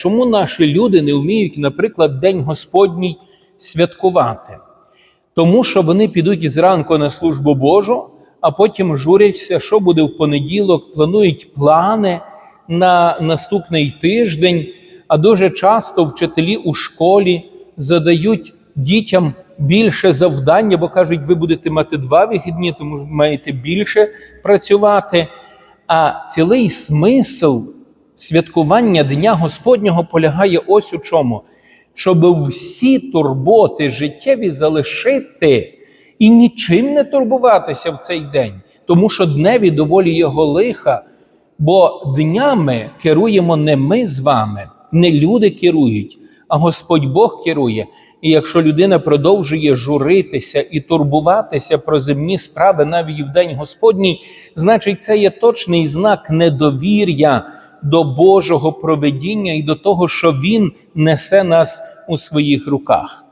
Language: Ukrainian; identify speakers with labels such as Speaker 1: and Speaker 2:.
Speaker 1: Чому наші люди не вміють, наприклад, День Господній святкувати? Тому що вони підуть зранку на службу Божу, а потім журяться, що буде в понеділок, планують плани на наступний тиждень. А дуже часто вчителі у школі задають дітям більше завдання, бо кажуть, ви будете мати два вихідні, тому маєте більше працювати. А цілий смисл святкування Дня Господнього полягає ось у чому, щоб всі турботи життєві залишити і нічим не турбуватися в цей день, тому що дневі доволі його лиха, бо днями керуємо не ми з вами, не люди керують, а Господь Бог керує. І якщо людина продовжує журитися і турбуватися про земні справи навіть в день Господній, значить це є точний знак недовір'я до Божого проведіння і до того, що Він несе нас у своїх руках.